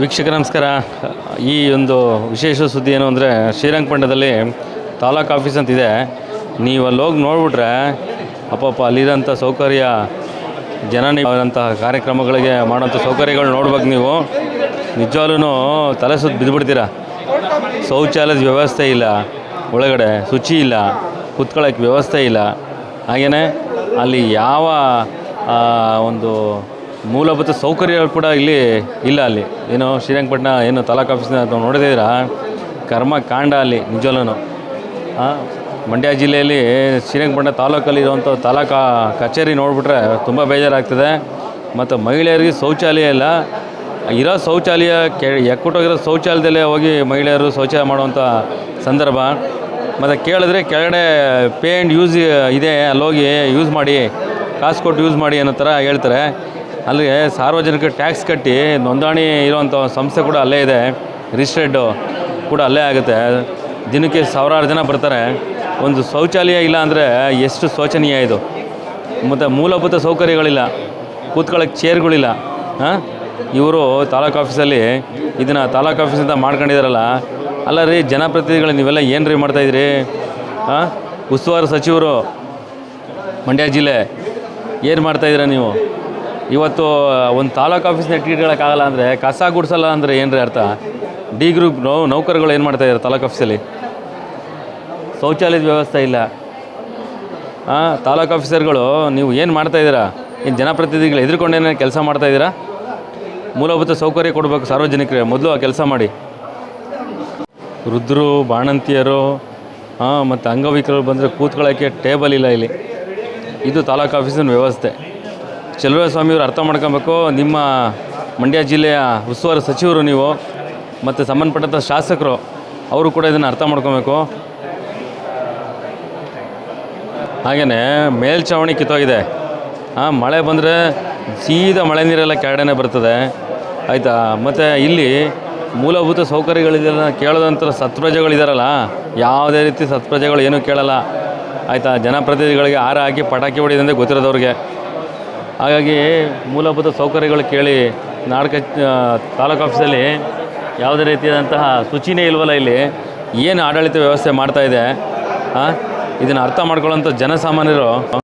ವೀಕ್ಷಕ, ನಮಸ್ಕಾರ. ಈ ಒಂದು ವಿಶೇಷ ಸುದ್ದಿ ಏನು ಅಂದರೆ ಶ್ರೀರಂಗಪಟ್ಟಣದಲ್ಲಿ ತಾಲೂಕು ಆಫೀಸ್ ಅಂತಿದೆ ನೀವು ಅಲ್ಲಿ ಹೋಗಿ ನೋಡಿಬಿಟ್ರೆ ಅಪ್ಪಪ್ಪ ಅಲ್ಲಿರೋಂಥ ಸೌಕರ್ಯ ಜನನಿಂತಹ ಕಾರ್ಯಕ್ರಮಗಳಿಗೆ ಮಾಡೋಂಥ ಸೌಕರ್ಯಗಳು ನೋಡ್ಬೇಕು ನೀವು. ನಿಜವಾಗ್ಲೂ ತಲೆ ಸುತ್ತ ಬಿದ್ದುಬಿಡ್ತೀರಾ ಶೌಚಾಲಯದ ವ್ಯವಸ್ಥೆ ಇಲ್ಲ. ಒಳಗಡೆ ಶುಚಿ ಇಲ್ಲ. ಕುತ್ಕೊಳ್ಳೋಕ್ಕೆ ವ್ಯವಸ್ಥೆ ಇಲ್ಲ. ಹಾಗೆಯೇ ಅಲ್ಲಿ ಯಾವ ಒಂದು ಮೂಲಭೂತ ಸೌಕರ್ಯಗಳು ಕೂಡ ಇಲ್ಲಿ ಇಲ್ಲ ಅಲ್ಲಿ. ಏನು ಶ್ರೀರಂಗಪಟ್ಟಣ ಏನು ತಾಲೂಕು ಆಫೀಸ್ನ ನೋಡಿದ್ದೀರಾ ಕರ್ಮ ಕಾಂಡ ಅಲ್ಲಿ ನಿಜವಲ್ಲೂ ಮಂಡ್ಯ ಜಿಲ್ಲೆಯಲ್ಲಿ ಶ್ರೀರಂಗಪಟ್ಟಣ ತಾಲೂಕಲ್ಲಿ ಇರುವಂಥ ತಾಲೂಕು ಕಚೇರಿ ನೋಡಿಬಿಟ್ರೆ ತುಂಬ ಬೇಜಾರಾಗ್ತದೆ. ಮತ್ತು ಮಹಿಳೆಯರಿಗೆ ಶೌಚಾಲಯ ಇಲ್ಲ. ಇರೋ ಶೌಚಾಲಯ ಕೆ, ಎಕ್ಕುಟ್ಟೋಗಿರೋ ಶೌಚಾಲಯದಲ್ಲೇ ಹೋಗಿ ಮಹಿಳೆಯರು ಶೌಚಾಲಯ ಮಾಡುವಂಥ ಸಂದರ್ಭ. ಮತ್ತು ಕೇಳಿದ್ರೆ ಕೆಳಗಡೆ ಪೇ ಆ್ಯಂಡ್ ಯೂಸ್ ಇದೆ ಅಲ್ಲೋಗಿ ಯೂಸ್ ಮಾಡಿ, ಕಾಸು ಕೊಟ್ಟು ಯೂಸ್ ಮಾಡಿ ಅನ್ನೋ ಥರ ಹೇಳ್ತಾರೆ. ಅಲ್ಲಿಗೆ ಸಾರ್ವಜನಿಕ ಟ್ಯಾಕ್ಸ್ ಕಟ್ಟಿ ನೋಂದಣಿ ಇರುವಂಥ ಸಂಸ್ಥೆ ಕೂಡ ಅಲ್ಲೇ ಇದೆ. ರಿಜಿಸ್ಟ್ರೇಡು ಕೂಡ ಅಲ್ಲೇ ಆಗುತ್ತೆ. ದಿನಕ್ಕೆ ಸಾವಿರಾರು ಜನ ಬರ್ತಾರೆ. ಒಂದು ಶೌಚಾಲಯ ಇಲ್ಲ ಅಂದರೆ ಎಷ್ಟು ಶೋಚನೀಯ ಇದು. ಮತ್ತು ಮೂಲಭೂತ ಸೌಕರ್ಯಗಳಿಲ್ಲ. ಕೂತ್ಕೊಳ್ಳೋಕ್ಕೆ ಚೇರ್ಗಳಿಲ್ಲ. ಹಾಂ? ಇವರು ತಾಲೂಕು ಆಫೀಸಲ್ಲಿ ಇದನ್ನು ತಾಲೂಕು ಆಫೀಸಿಂದ ಮಾಡ್ಕೊಂಡಿದಾರಲ್ಲ. ಅಲ್ಲ ರೀ, ಜನಪ್ರತಿನಿಧಿಗಳು ನೀವೆಲ್ಲ ಏನು ರೀ ಮಾಡ್ತಾಯಿದ್ರಿ ಹಾಂ? ಉಸ್ತುವಾರಿ ಸಚಿವರು, ಮಂಡ್ಯ ಜಿಲ್ಲೆ, ಏನು ಮಾಡ್ತಾಯಿದ್ದೀರ ನೀವು? ಇವತ್ತು ಒಂದು ತಾಲೂಕು ಆಫೀಸ್ನ ಇಟ್ಕಿಟ್ಕೊಳ್ಳೋಕ್ಕಾಗಲ್ಲ ಅಂದರೆ ಕಸ ಗುಡಿಸಲ್ಲ ಅಂದರೆ ಏನ್ರಿ ಅರ್ಥ? ಡಿ ಗ್ರೂಪ್ ನೌ, ನೌಕರುಗಳು ಏನು ಮಾಡ್ತಾಯಿದ್ದಾರೆ ತಾಲೂಕು ಆಫೀಸಲ್ಲಿ? ಶೌಚಾಲಯದ ವ್ಯವಸ್ಥೆ ಇಲ್ಲ. ಹಾಂ ತಾಲೂಕು ಆಫೀಸರ್ಗಳು, ನೀವು ಏನು ಮಾಡ್ತಾ ಇದ್ದೀರಾ? ಏನು ಜನಪ್ರತಿನಿಧಿಗಳು ಎದುರ್ಕೊಂಡೇನೇ ಕೆಲಸ ಮಾಡ್ತಾ ಇದ್ದೀರಾ? ಮೂಲಭೂತ ಸೌಕರ್ಯ ಕೊಡಬೇಕು ಸಾರ್ವಜನಿಕರಿಗೆ, ಮೊದಲು ಆ ಕೆಲಸ ಮಾಡಿ. ವೃದ್ಧರು, ಬಾಣಂತಿಯರು ಹಾಂ ಮತ್ತು ಅಂಗವಿಕಲರು ಬಂದರೆ ಕೂತ್ಕೊಳ್ಳೋಕ್ಕೆ ಟೇಬಲ್ ಇಲ್ಲ ಇಲ್ಲಿ. ಇದು ತಾಲೂಕು ಆಫೀಸಿನ ವ್ಯವಸ್ಥೆ. ಸ್ವಾಮಿಯವರು ಅರ್ಥ ಮಾಡ್ಕೊಬೇಕು. ನಿಮ್ಮ ಮಂಡ್ಯ ಜಿಲ್ಲೆಯ ಉಸ್ತುವಾರಿ ಸಚಿವರು ನೀವು ಮತ್ತು ಸಂಬಂಧಪಟ್ಟಂಥ ಶಾಸಕರು, ಅವರು ಕೂಡ ಇದನ್ನು ಅರ್ಥ ಮಾಡ್ಕೊಬೇಕು. ಹಾಗೆಯೇ ಮೇಲ್ಛಾವಣಿ ಕಿತ್ತೋಗಿದೆ. ಹಾಂ ಮಳೆ ಬಂದರೆ ಸೀದಾ ಮಳೆ ನೀರೆಲ್ಲ ಕೆಳಗಡೆನೆ ಬರ್ತದೆ. ಆಯಿತಾ? ಮತ್ತು ಇಲ್ಲಿ ಮೂಲಭೂತ ಸೌಕರ್ಯಗಳಿದೆಲ್ಲ ಕೇಳೋದಂಥ ಸತ್ಪ್ರಜೆಗಳಿದಾರಲ್ಲ, ಯಾವುದೇ ರೀತಿ ಸತ್ಪ್ರಜೆಗಳು ಏನೂ ಕೇಳಲ್ಲ. ಆಯಿತಾ? ಜನಪ್ರತಿನಿಧಿಗಳಿಗೆ ಹಾರ ಹಾಕಿ ಪಟಾಕಿ ಹೊಡಿದಂತೆ ಗೊತ್ತಿರೋದವ್ರಿಗೆ. ಹಾಗಾಗಿ ಮೂಲಭೂತ ಸೌಕರ್ಯಗಳು ಕೇಳಿ ನಾಡ್ಕ ತಾಲೂಕು ಆಫೀಸಲ್ಲಿ ಯಾವುದೇ ರೀತಿಯಾದಂತಹ ಶುಚಿನೇ ಇಲ್ವಲ್ಲ ಇಲ್ಲಿ, ಏನು ಆಡಳಿತ ವ್ಯವಸ್ಥೆ ಮಾಡ್ತಾಯಿದೆ ಇದೆ ಇದನ್ನು ಅರ್ಥ ಮಾಡ್ಕೊಳ್ಳೋಂಥ ಜನಸಾಮಾನ್ಯರು